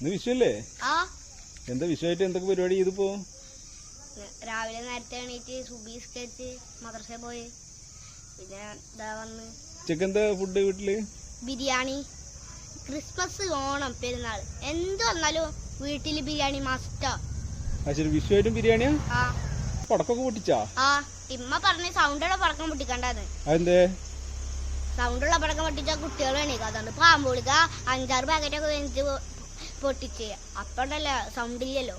ഇന്ന് വിഷുവല്ലേ? എന്താ വിഷുവായിട്ട് എന്തൊക്കെ പരിപാടി ചെയ്തിപ്പോ? രാവിലെ നേരത്തെ എണീറ്റ് സുബീസ്കരിച്ച് മദ്രസയിൽ പോയി. പിന്നെ ഇതാ വന്ന് ഉച്ചയ്ക്ക് എന്താ ഫുഡ് വീട്ടിൽ? ബിരിയാണി. ക്രിസ്മസ് ഓണം പെരുന്നാൾ. എന്ത് വന്നാലും വീട്ടിൽ ബിരിയാണി മസ്റ്റാ ശരി വിഷുവായിട്ടും ബിരിയാണിയാ? പടക്കൊക്കെ പൊട്ടിച്ചാ? ആ ഇമ്മ പറഞ്ഞ സൗണ്ടുള്ള പടക്കം പൊട്ടിക്കണ്ടത് അതെന്തേ? സൗണ്ടുള്ള പടക്കം പൊട്ടിച്ച കുട്ടികൾ എണീക്കും. അതുകൊണ്ട് പാമ്പ് വിളിക്ക അഞ്ചാറ് പാക്കറ്റൊക്കെ വെച്ച് പൊട്ടിച്ച്. അപ്പണ്ടല്ല സൗണ്ട് ഇല്ലല്ലോ.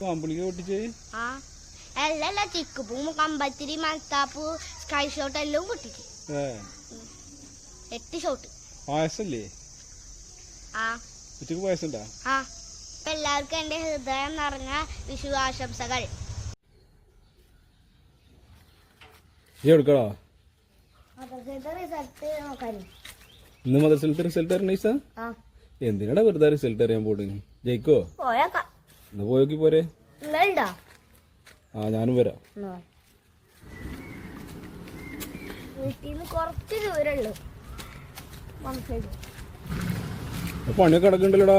പാമ്പുളിക്ക് പൊട്ടിച്ചേ? ആ. അല്ലല്ല ചിക്കുപ്പൂ കമ്പത്തിരി മൽത്താപ്പൂ സ്കൈ ഷോട്ട് എല്ലാം പൊട്ടിച്ച്. എട്ട് ഷോട്ട് പായസല്ലേ? ആ. ഉച്ചയ്ക്ക് പായസം ആ. എല്ലാവർക്കും എന്റെ ഹൃദയം നിറഞ്ഞ വിഷു ആശംസകൾ. ഈ എടുക്കടാ. റിസൾട്ട് നോക്കാനും. ഇന്ന് മദ്രസലത്തെ റിസൾട്ട് അറിഞ്ഞ ആ. എന്തിനാടാ വെറുതെ റിസൾട്ട് അറിയാൻ പോട് ജയിക്കോ? എന്നാ പോയോക്കി പോരെ? ആ ഞാനും വരാം. പണിയൊക്കെ കിടക്കണ്ടല്ലോടാ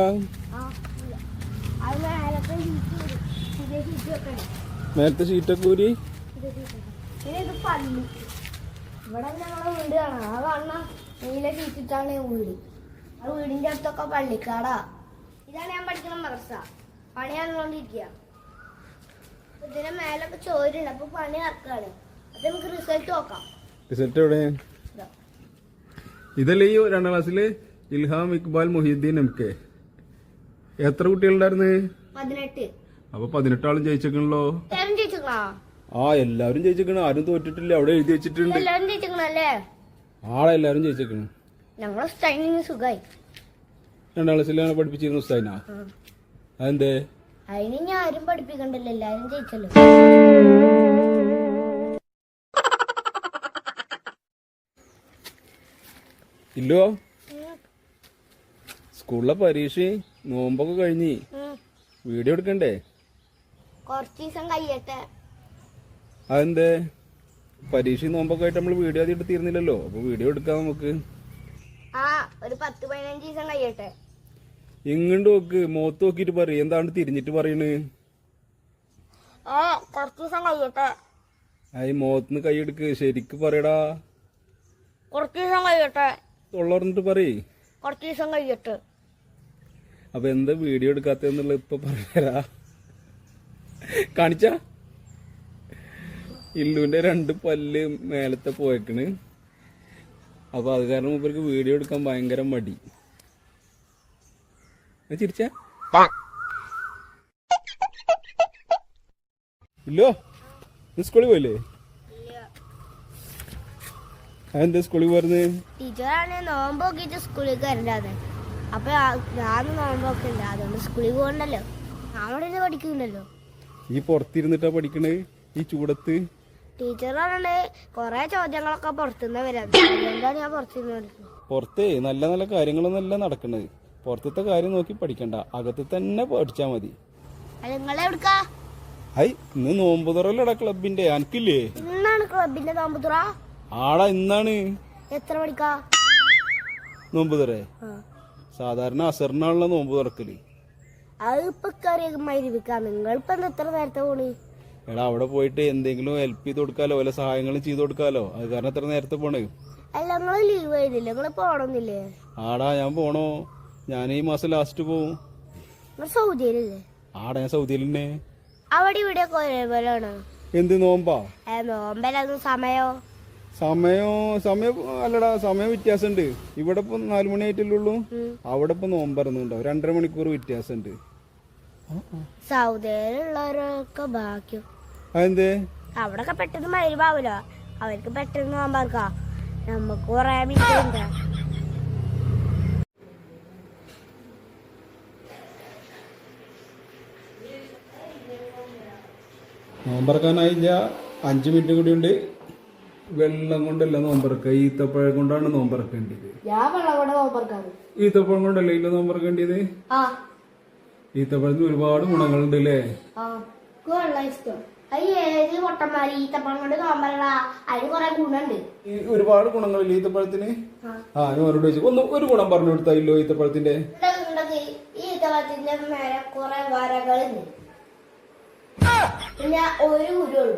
നേരത്തെ ഷീറ്റൊക്കെ ഊരി ഇവിടെ ഞങ്ങളെ വീട് കാണാം. ആ കാണുന്ന നീല ഷീറ്റിട്ടാണ് വീട്. ആ വീടിന്റെ അടുത്തൊക്കെ പള്ളിക്കാടാ. ഇതാണ് ഞാൻ പഠിക്കുന്ന മദർസ പണി നടന്നുകൊണ്ടിരിക്കുക ഇതിന്റെ മേലൊക്കെ ചോരുണ്ട്. അപ്പൊ പണി നടക്കാണ്. അത് നമുക്ക് റിസൾട്ട് നോക്കാം. റിസൾട്ട് എവിടെ? ഇതാ. ഇതല്ലേ ഈ രണ്ടാം ക്ലാസ്സിൽ? Ilham Iqbal Mohiyuddin M K. എത്ര കുട്ടികളുണ്ടായിരുന്നു? പതിനെട്ട്. അപ്പൊ പതിനെട്ടാളും ജയിച്ചേക്കണല്ലോ? ആ എല്ലാവരും ജയിച്ചേക്കണ. ആരും തോറ്റിട്ടില്ല. അവിടെ എഴുതി വെച്ചിട്ടുണ്ട്. ആളെല്ലാരും ജയിച്ചേക്കണ്. ഞങ്ങളെ സ്റ്റൈലിന് സുഖമായി രണ്ടാം ക്ലാസ്സിലാണ് പഠിപ്പിച്ചിരുന്ന ഉസ്താദിനാ? അതെന്തേ? അതിന് ഞാൻ ആരും പഠിപ്പിക്കണ്ടല്ലോ എല്ലാരും ജയിച്ചല്ലോ. ഇല്ലോ? സ്കൂളിലെ പരീക്ഷ നോമ്പൊക്കെ കഴിഞ്ഞ്. വീഡിയോ എടുക്കണ്ടേ? കുറച്ച് ദിവസം കഴിയട്ടെ. അതെന്തേ? പരീക്ഷ നോമ്പൊക്കെ ആയിട്ട് നമ്മൾ വീഡിയോ ആദ്യം എടുത്തിരുന്നില്ലല്ലോ. അപ്പൊ വീഡിയോ എടുക്കാം നമുക്ക്. ആ ഒരു പത്ത് പതിനഞ്ച് ദിവസം കഴിയട്ടെ. ഇങ്ങോട്ട് നോക്ക്? മുഖത്ത് നോക്കിട്ട് പറയും. എന്താണ് തിരിഞ്ഞിട്ട് പറയണ്? ഏ കുറച്ച് ദിവസം കഴിയട്ടെ. ഈ മുഖത്തുനിന്ന് കൈയെടുക്ക് ശരിക്ക് പറയടാ. കുറച്ച് ദിവസം കഴിയട്ടെ. തൊള്ളറിഞ്ഞിട്ട് പറയ്. കുറച്ച് ദിവസം കഴിയട്ടെ. അപ്പൊ എന്താ വീഡിയോ എടുക്കാത്തെന്നുള്ള ഇപ്പൊ പറഞ്ഞുതരാ കാണിച്ച? ഇല്ലുവിന്റെ രണ്ട് പല്ല് മേലത്തെ പോയേക്കണ്. അപ്പൊ അത് കാരണം മൂപ്പർക്ക് വീഡിയോ എടുക്കാൻ ഭയങ്കര മടി. ചിരിച്ച? ഇല്ലോ സ്കൂളിൽ പോയില്ലേ? എന്താ സ്കൂളിൽ പോരുന്നത് ടീച്ചറാണ് നോമ്പോക്കിട്ട് സ്കൂളിൽ കയറണ്ടാതെ അപ്പൊ ഞാൻ നോമ്പൊക്കെ ഉണ്ട്. അതുകൊണ്ട് സ്കൂളിൽ പോകണ്ടല്ലോ. അവിടെ പഠിക്കുന്നുണ്ടല്ലോ. ഈ പുറത്തിരുന്നിട്ടാ പഠിക്കണേ? ഈ ചൂടത്ത്? ടീച്ചറാണ് കൊറേ ചോദ്യങ്ങളൊക്കെ പുറത്തുനിന്ന് വരാം. അതുകൊണ്ടാണ് ഞാൻ പുറത്തുനിന്ന് പഠിക്കുന്നത് പുറത്തേ നല്ല നല്ല കാര്യങ്ങളൊന്നല്ല നടക്കുന്നത് പുറത്തത്തെ കാര്യം നോക്കി പഠിക്കണ്ട. അകത്ത് തന്നെ പഠിച്ചാ മതി. അത് ഹൈ ഇന്ന് നോമ്പുതുറല്ലടാ ക്ലബിന്റെ. അനക്കില്ലേ? ഇന്നാണ് ക്ലബിന്റെ നോമ്പുതുറ ആടാ ഇന്നാണ്. എത്ര മണിക്കാ? നോമ്പുതുറ. സാധാരണ അസറിനാണല്ലോ നോമ്പ് തുറക്കൽ. അത് ഇപ്പൊ കയറി മരുവിക്കാ നിങ്ങളിപ്പോ എന്താ എത്ര നേരത്തെ പോണി? എടാ അവിടെ പോയിട്ട് എന്തെങ്കിലും ഹെൽപ്പ് ചെയ്ത് കൊടുക്കാലോ വല്ല സഹായങ്ങളും ചെയ്ത് കൊടുക്കാലോ? അത് കാരണം എത്ര നേരത്തെ പോണേ. അല്ല ലീവ് ആയിരുന്നില്ല നിങ്ങൾ പോണമെന്നില്ലേ ആടാ ഞാൻ പോണോ. ഞാൻ ഈ മാസം ലാസ്റ്റ് പോവും. സൗദിയിലല്ലേ? ആടാ ഞാൻ സൗദിയിൽ തന്നെ അവിടെ ഇവിടെ എന്ത് നോമ്പാ? നോമ്പലൊന്നും സമയോ? സമയോ സമയം അല്ലടാ സമയം വ്യത്യാസമുണ്ട് ഇവിടെ ഇപ്പൊ നാലു മണി ആയിട്ടല്ലേ ഉള്ളൂ. അവിടെ ഇപ്പൊ നോമ്പറന്നുണ്ടാവും രണ്ടര മണിക്കൂർ വ്യത്യാസമുണ്ട് സൗദിയിലുള്ളവരൊക്കെ ഭാഗ്യം. അതെന്തേ? അവിടൊക്കെ പെട്ടെന്ന് മരുവാവൂലോ അവർക്ക് പെട്ടെന്ന് നോമ്പാർക്കാ നമുക്ക് കൊറേ മിനിറ്റ് നോമ്പറക്കാനായില്ല അഞ്ച് മിനിറ്റ് കൂടി ഉണ്ട്. വെള്ളം കൊണ്ടല്ല നോമ്പറക്ക ഈത്തപ്പഴം കൊണ്ടാണ് നോമ്പറക്കേണ്ടത് ഈത്തപ്പഴം കൊണ്ടല്ലേ ഇല്ല നോമ്പറക്കേണ്ടത് ആ. ഈത്തപ്പഴത്തിന് ഒരുപാട് ഗുണങ്ങളുണ്ട് അല്ലേ? അത് ഏത് പൊട്ടന്മാര് ഈത്തപ്പഴം കൊണ്ട് അതിന് കൊറേ ഗുണുണ്ട്. ഈ ഒരുപാട് ഗുണങ്ങൾ ഈത്തപ്പഴത്തിന്? ആ. ഞാൻ അവരോട് ചോദിച്ചു. ഒന്ന് ഒരു ഗുണം പറഞ്ഞു കൊടുത്തായില്ലോ ഈത്തപ്പഴത്തിന്റെ. ഈ ഈത്തപ്പഴത്തിന്റെ മേലെ കുറെ വരകളുണ്ട്. പിന്നെ ഒരു കുരുള്ളൂ